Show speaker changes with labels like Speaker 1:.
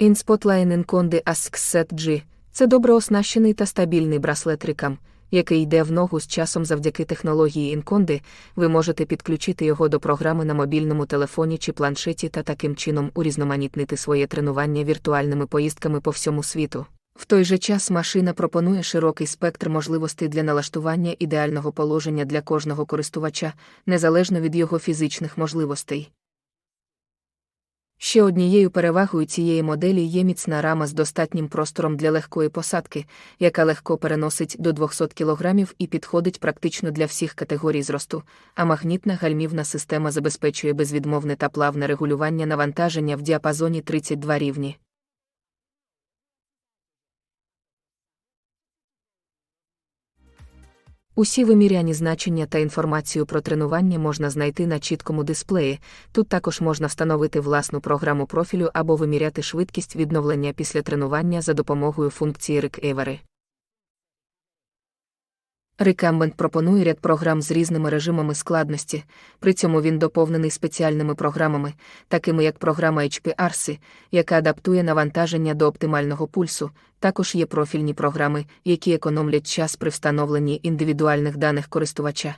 Speaker 1: Inconde Ask Set G – це добре оснащений та стабільний браслет рикам, який йде в ногу з часом завдяки технології Inconde, ви можете підключити його до програми на мобільному телефоні чи планшеті та таким чином урізноманітнити своє тренування віртуальними поїздками по всьому світу. В той же час машина пропонує широкий спектр можливостей для налаштування ідеального положення для кожного користувача, незалежно від його фізичних можливостей. Ще однією перевагою цієї моделі є міцна рама з достатнім простором для легкої посадки, яка легко переносить до 200 кг і підходить практично для всіх категорій зросту, а магнітна гальмівна система забезпечує безвідмовне та плавне регулювання навантаження в діапазоні 32 рівні. Усі виміряні значення та інформацію про тренування можна знайти на чіткому дисплеї. Тут також можна встановити власну програму профілю або виміряти швидкість відновлення після тренування за допомогою функції Recovery. Recumbent пропонує ряд програм з різними режимами складності, при цьому він доповнений спеціальними програмами, такими як програма HPRC, яка адаптує навантаження до оптимального пульсу. Також є профільні програми, які економлять час при встановленні індивідуальних даних користувача.